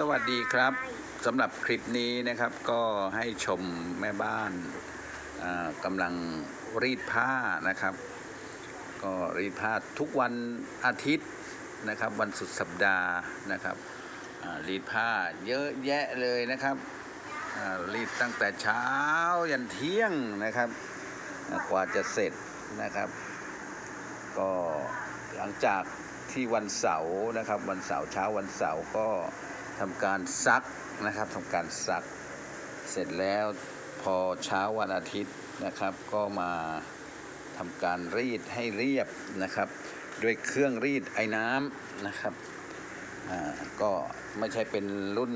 สวัสดีครับสำหรับคลิปนี้นะครับก็ให้ชมแม่บ้านกำลังรีดผ้านะครับ ก็รีดผ้าทุกวันอาทิตย์นะครับ วันสุดสัปดาห์นะครับรีดผ้าเยอะแยะเลยนะครับรีดตั้งแต่เช้ายันเที่ยงนะครับ กว่าจะเสร็จนะครับ ก็หลังจากที่วันเสาร์นะครับ วันเสาร์เช้าวันเสาร์ก็ ทำการซักนะครับทำการซัก เสร็จแล้วพอเช้าวันอาทิตย์นะครับ ก็มาทำการรีดให้เรียบนะครับ ด้วยเครื่องรีดไอ้น้ำนะครับก็ไม่ใช่เป็นรุ่น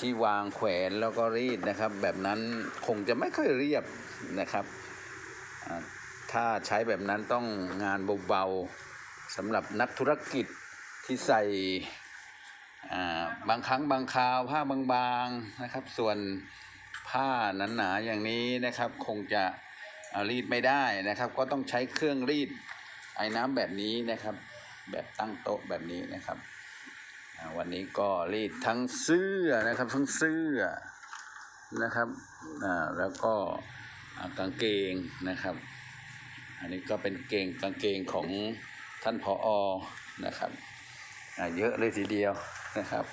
ที่วางแขวนแล้วก็รีดนะครับ แบบนั้นคงจะไม่ค่อยเรียบนะครับถ้าใช้แบบนั้นต้องงานเบาๆสำหรับนักธุรกิจที่ใส่ บางครั้งบางคราวผ้าบางๆนะครับ ส่วนผ้าหนาๆอย่างนี้นะครับ คงจะรีดไม่ได้นะครับ ก็ต้องใช้เครื่องรีดไอ้น้ำแบบนี้นะครับ แบบตั้งโต๊ะแบบนี้นะครับวันนี้ก็รีดทั้งเสื้อนะครับ ทั้งเสื้อนะครับแล้วก็กางเกงนะครับ อันนี้ก็เป็นเกงกางเกงของท่านผออนะครับเยอะเลยทีเดียว นะครับ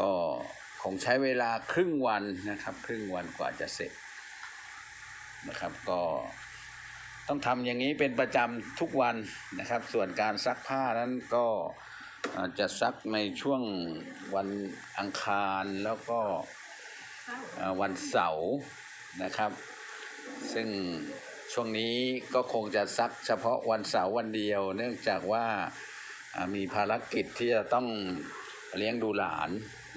ก็คงใช้เวลาครึ่งวันนะครับ ครึ่งวันกว่าจะเสร็จนะครับก็ต้องทำอย่างนี้เป็นประจำทุกวันนะครับ ส่วนการซักผ้านั้นก็จะซักในช่วงวันอังคารแล้วก็วันเสาร์นะครับ ซึ่งช่วงนี้ก็คงจะซักเฉพาะวันเสาร์วันเดียว เนื่องจากว่า มีภารกิจที่จะต้องเลี้ยงดูหลาน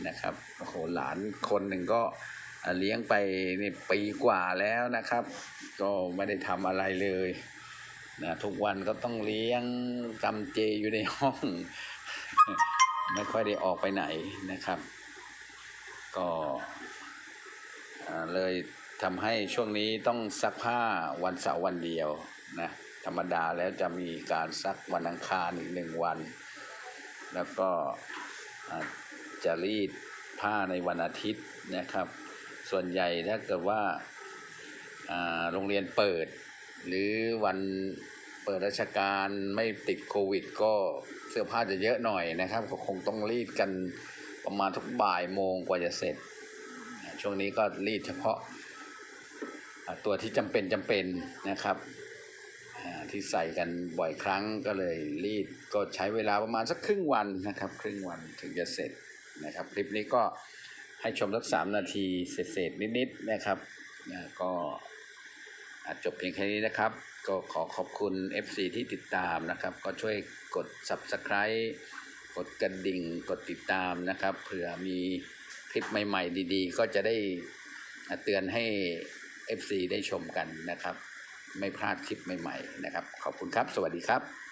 นะครับโอ้โหหลานคนหนึ่งก็เลี้ยงไปนี่ปีกว่าแล้วนะครับ ก็ไม่ได้ทำอะไรเลยนะทุกวันก็ต้องเลี้ยงกำเจอยู่ในห้อง ไม่ค่อยได้ออกไปไหนนะครับ ก็เลยทำให้ช่วงนี้ต้องซักผ้าวันเสาร์วันเดียวนะ ธรรมดาแล้วจะมีการซักวันอังคารอีกหนึ่งวัน แล้วก็จะรีดผ้าในวันอาทิตย์นะครับ ส่วนใหญ่ถ้าเกิดว่าโรงเรียนเปิด หรือวันเปิดราชการไม่ติดโควิด ก็เสื้อผ้าจะเยอะหน่อยนะครับก็คงต้องรีดกันประมาณทุกบ่ายโมงกว่าจะเสร็จ ช่วงนี้ก็รีดเฉพาะตัวที่จำเป็นจำเป็นนะครับ ที่ใส่กันบ่อยครั้งก็เลยรีดก็ใช้เวลาประมาณสักครึ่งวันนะครับ ครึ่งวันถึงจะเสร็จนะครับ คลิปนี้ก็ให้ชมสักสามนาทีเศษๆนิดๆนะครับนะก็จจบเพียงแค่นี้นะครับ ก็ขอขอบคุณ FC ที่ติดตามนะครับ ก็ช่วยกด Subscribe กดกระดิ่งกดติดตามนะครับเผื่อมีคลิปใหม่ ๆ ดี ๆ ก็จะได้เตือนให้ FC ได้ชมกันนะครับ ไม่พลาดคลิปใหม่ๆนะครับ ขอบคุณครับ สวัสดีครับ